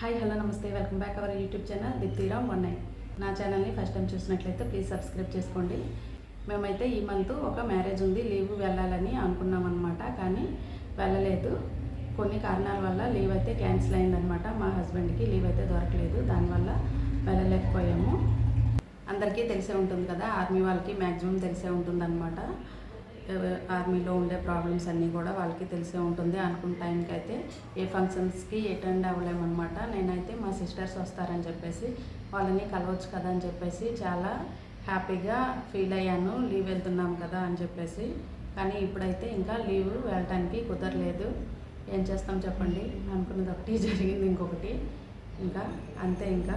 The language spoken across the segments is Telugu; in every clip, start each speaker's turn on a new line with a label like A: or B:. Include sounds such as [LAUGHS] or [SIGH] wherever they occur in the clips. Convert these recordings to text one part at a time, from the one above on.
A: Hi hello namaste. Welcome back our YouTube channel Deeptiram one nine నా ఛానల్ని ఫస్ట్ టైం చూసినట్లయితే ప్లీజ్ సబ్స్క్రైబ్ చేసుకోండి. మేమైతే ఈ మంత్ ఒక మ్యారేజ్ ఉంది లీవ్ వెళ్ళాలని అనుకున్నాం అనమాట కానీ వెళ్ళలేదు. కొన్ని కారణాల వల్ల లీవ్ అయితే క్యాన్సిల్ అయిందనమాట మా హస్బెండ్కి లీవ్ అయితే దొరకలేదు. దానివల్ల వెళ్ళలేకపోయాము. అందరికీ తెలిసే ఉంటుంది కదా ఆర్మీ వాళ్ళకి మ్యాక్సిమం తెలిసే ఉంటుందన్నమాట. ఆర్మీలో ఉండే ప్రాబ్లమ్స్ అన్నీ కూడా వాళ్ళకి తెలిసే ఉంటుంది అనుకున్న టైంకి అయితే ఏ ఫంక్షన్స్కి అటెండ్ అవ్వలేమన్నమాట. నేనైతే మా సిస్టర్స్ వస్తారని చెప్పేసి వాళ్ళని కలవచ్చు కదా అని చెప్పేసి చాలా హ్యాపీగా ఫీల్ అయ్యాను. లీవ్ వెళ్తున్నాం కదా అని చెప్పేసి. కానీ ఇప్పుడైతే ఇంకా లీవ్ వెళ్ళటానికి కుదరలేదు. ఏం చేస్తాం చెప్పండి? అనుకున్నది ఒకటి [LAUGHS] జరిగింది ఇంకొకటి. ఇంకా అంతే ఇంకా.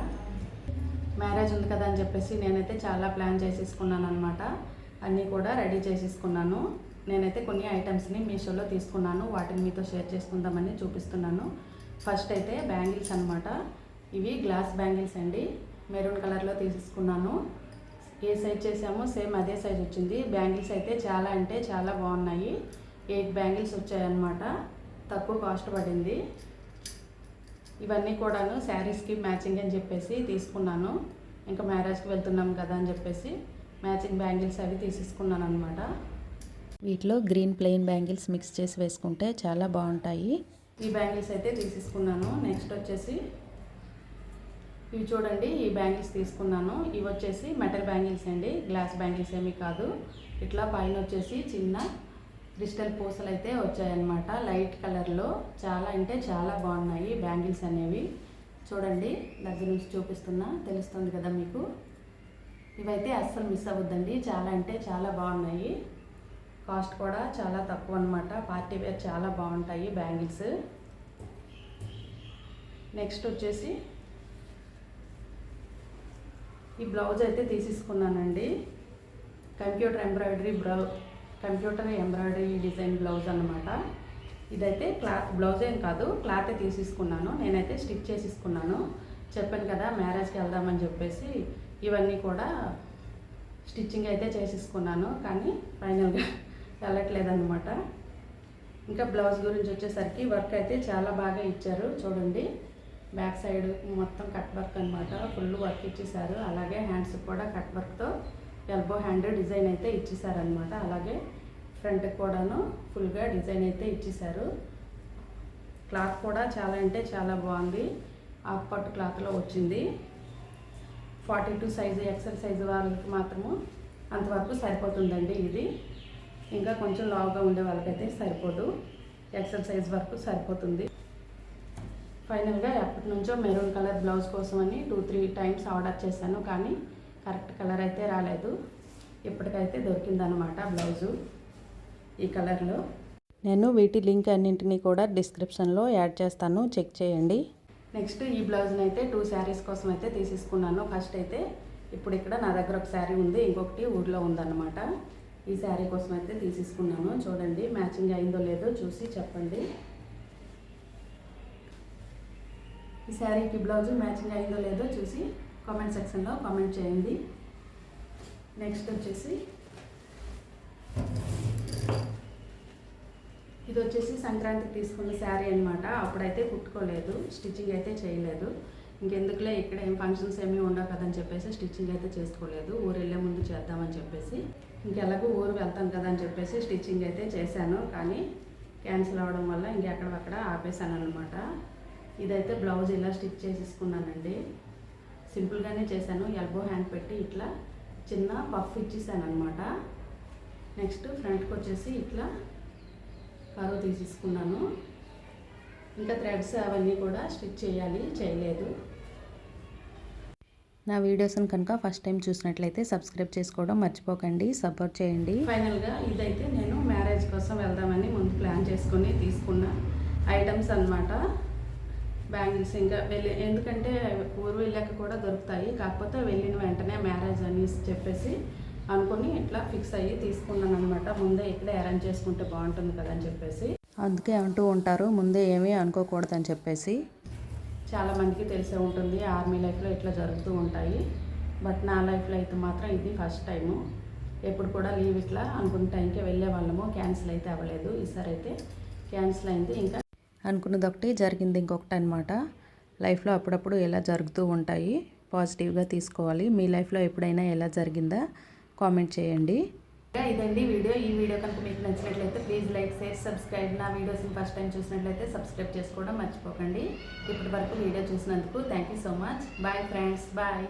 A: మ్యారేజ్ ఉంది కదా అని చెప్పేసి నేనైతే చాలా ప్లాన్ చేసేసుకున్నాను అనమాట అన్నీ కూడా రెడీ చేసేసుకున్నాను. నేనైతే కొన్ని ఐటమ్స్ని మీషోలో తీసుకున్నాను. వాటిని మీతో షేర్ చేసుకుందామని చూపిస్తున్నాను. ఫస్ట్ అయితే బ్యాంగిల్స్ అనమాట ఇవి గ్లాస్ బ్యాంగిల్స్ అండి. మెరూన్ కలర్లో తీసుకున్నాను. ఏ సైజ్ చేసామో సేమ్ అదే సైజ్ వచ్చింది. బ్యాంగిల్స్ అయితే చాలా అంటే చాలా బాగున్నాయి. ఎయిట్ బ్యాంగిల్స్ వచ్చాయన్నమాట. తక్కువ కాస్ట్ పడింది. ఇవన్నీ కూడాను శారీస్కి మ్యాచింగ్ అని చెప్పేసి తీసుకున్నాను. ఇంకా మ్యారేజ్కి వెళ్తున్నాం కదా అని చెప్పేసి. మ్యాచింగ్ బ్యాంగిల్స్ అవి తీసేసుకున్నాను అనమాట
B: వీటిలో గ్రీన్ ప్లెయిన్ బ్యాంగిల్స్ మిక్స్ చేసి వేసుకుంటే చాలా బాగుంటాయి.
A: ఈ బ్యాంగిల్స్ అయితే తీసేసుకున్నాను. నెక్స్ట్ వచ్చేసి ఇవి చూడండి ఈ బ్యాంగిల్స్ తీసుకున్నాను. ఇవి వచ్చేసి మెటల్ బ్యాంగిల్స్ అండి గ్లాస్ బ్యాంగిల్స్ ఏమీ కాదు. ఇట్లా పైన వచ్చేసి చిన్న క్రిస్టల్ పూసలు అయితే వచ్చాయన్నమాట. లైట్ కలర్లో చాలా అంటే చాలా బాగున్నాయి బ్యాంగిల్స్ అనేవి. చూడండి దగ్గర నుంచి చూపిస్తున్నా తెలుస్తుంది కదా మీకు. ఇవైతే అస్సలు మిస్ అవ్వద్దండి. చాలా అంటే చాలా బాగున్నాయి. కాస్ట్ కూడా చాలా తక్కువ అనమాట పార్టీ వేర్ చాలా బాగుంటాయి బ్యాంగిల్స్. నెక్స్ట్ వచ్చేసి ఈ బ్లౌజ్ అయితే తీసేసుకున్నానండి. కంప్యూటర్ ఎంబ్రాయిడరీ బ్రౌ కంప్యూటర్ ఎంబ్రాయిడరీ డిజైన్ బ్లౌజ్ అనమాట ఇదైతే క్లాత్ బ్లౌజ్ ఏం కాదు క్లాతే తీసేసుకున్నాను. నేనైతే స్టిచ్ చేసేసుకున్నాను. చెప్పాను కదా మ్యారేజ్కి వెళ్దామని చెప్పేసి ఇవన్నీ కూడా స్టిచ్చింగ్ అయితే చేసేసుకున్నాను కానీ ఫైనల్గా వెళ్ళట్లేదన్నమాట. ఇంకా బ్లౌజ్ గురించి వచ్చేసరికి వర్క్ అయితే చాలా బాగా ఇచ్చారు చూడండి. బ్యాక్ సైడ్ మొత్తం కట్ వర్క్ అనమాట ఫుల్ వర్క్ ఇచ్చేసారు. అలాగే హ్యాండ్స్ కూడా కట్ వర్క్తో ఎల్బో హ్యాండ్ డిజైన్ అయితే ఇచ్చేసారనమాట అలాగే ఫ్రంట్కి కూడాను ఫుల్గా డిజైన్ అయితే ఇచ్చేసారు. క్లాత్ కూడా చాలా అంటే చాలా బాగుంది. ఆఫ్ పట్టు క్లాత్లో వచ్చింది. Forty two size XL size వాళ్ళకి మాత్రము అంతవరకు సరిపోతుందండి ఇది. ఇంకా కొంచెం లావుగా ఉండే వాళ్ళకైతే సరిపోదు. ఎక్సెల్ సైజ్ వరకు సరిపోతుంది. ఫైనల్గా ఎప్పటి నుంచో మెరూన్ కలర్ బ్లౌజ్ కోసమని టూ త్రీ టైమ్స్ ఆర్డర్ చేశాను కానీ కరెక్ట్ కలర్ అయితే రాలేదు. ఇప్పటికైతే దొరికిందనమాట బ్లౌజు ఈ కలర్లో.
B: నేను వీటి లింక్ అన్నింటినీ కూడా డిస్క్రిప్షన్లో యాడ్ చేస్తాను. చెక్ చేయండి.
A: నెక్స్ట్ ఈ బ్లౌజ్ని అయితే టూ శారీస్ కోసం అయితే తీసేసుకున్నాను. ఫస్ట్ అయితే ఇప్పుడు ఇక్కడ నా దగ్గర ఒక శారీ ఉంది ఇంకొకటి ఊర్లో ఉందన్నమాట. ఈ శారీ కోసం అయితే తీసేసుకున్నాను. చూడండి మ్యాచింగ్ అయిందో లేదో చూసి చెప్పండి. ఈ శారీకి బ్లౌజ్ మ్యాచింగ్ అయిందో లేదో చూసి కామెంట్ సెక్షన్లో కామెంట్ చేయండి. నెక్స్ట్ వచ్చేసి ఇది వచ్చేసి సంక్రాంతికి తీసుకున్న శారీ అనమాట అప్పుడైతే కుట్టుకోలేదు స్టిచ్చింగ్ అయితే చేయలేదు. ఇంకెందుకులే ఇక్కడ ఏం ఫంక్షన్స్ ఏమీ ఉండవు కదని చెప్పేసి స్టిచ్చింగ్ అయితే చేసుకోలేదు. ఊరు వెళ్ళే ముందు చేద్దామని చెప్పేసి. ఇంకెలాగో ఊరు వెళ్తాం కదా అని చెప్పేసి స్టిచ్చింగ్ అయితే చేశాను. కానీ క్యాన్సిల్ అవ్వడం వల్ల ఇంకెక్కడక్కడ ఆపేశాను అనమాట ఇదైతే బ్లౌజ్ ఇలా స్టిచ్ చేసేసుకున్నానండి. సింపుల్గానే చేశాను. ఎల్బో హ్యాండ్ పెట్టి ఇట్లా చిన్న పఫ్ ఇచ్చేసాను అనమాట నెక్స్ట్ ఫ్రంట్కి వచ్చేసి ఇట్లా కరువు తీసేసుకున్నాను. ఇంకా థ్రెడ్స్ అవన్నీ కూడా స్టిచ్ చేయాలి చేయలేదు.
B: నా వీడియోస్ని కనుక ఫస్ట్ టైం చూసినట్లయితే సబ్స్క్రైబ్ చేసుకోవడం మర్చిపోకండి సపోర్ట్ చేయండి.
A: ఫైనల్గా ఇదైతే నేను మ్యారేజ్ కోసం వెళ్దామని ముందు ప్లాన్ చేసుకొని తీసుకున్న ఐటమ్స్ అన్నమాట. బ్యాంగిల్స్ ఇంకా వెళ్ళి ఎందుకంటే ఊరు వెళ్ళాక కూడా దొరుకుతాయి. కాకపోతే వెళ్ళిన వెంటనే మ్యారేజ్ అని చెప్పేసి అనుకుని ఇట్లా ఫిక్స్ అయ్యి తీసుకున్నాను అనమాట ముందే ఇక్కడే అరేంజ్ చేసుకుంటే బాగుంటుంది కదా అని చెప్పేసి.
B: అందుకే అంటూ ఉంటారు ముందే ఏమీ అనుకోకూడదని చెప్పేసి.
A: చాలా మందికి తెలిసే ఉంటుంది ఆర్మీ లైఫ్లో ఇట్లా జరుగుతూ ఉంటాయి. బట్ నా లైఫ్లో అయితే మాత్రం ఇది ఫస్ట్ టైము. ఎప్పుడు కూడా లీవ్ ఇట్లా అనుకున్న టైంకే వెళ్ళే వాళ్ళము క్యాన్సిల్ అయితే అవ్వలేదు. ఈసారి అయితే క్యాన్సిల్ అయింది. ఇంకా
B: అనుకున్నది ఒకటి జరిగింది ఇంకొకటి అనమాట లైఫ్లో అప్పుడప్పుడు ఎలా జరుగుతూ ఉంటాయి పాజిటివ్గా తీసుకోవాలి. మీ లైఫ్లో ఎప్పుడైనా ఎలా జరిగిందా? కామెంట్ చేయండి.
A: ఇదండి వీడియో. ఈ వీడియో కనుక మీకు నచ్చినట్లయితే ప్లీజ్ లైక్ షేర్ సబ్స్క్రైబ్. నా వీడియోస్ని ఫస్ట్ టైం చూసినట్లయితే సబ్స్క్రైబ్ చేసుకోవడం మర్చిపోకండి. ఇప్పటి వరకు వీడియో చూసినందుకు thank you so much. Bye friends bye.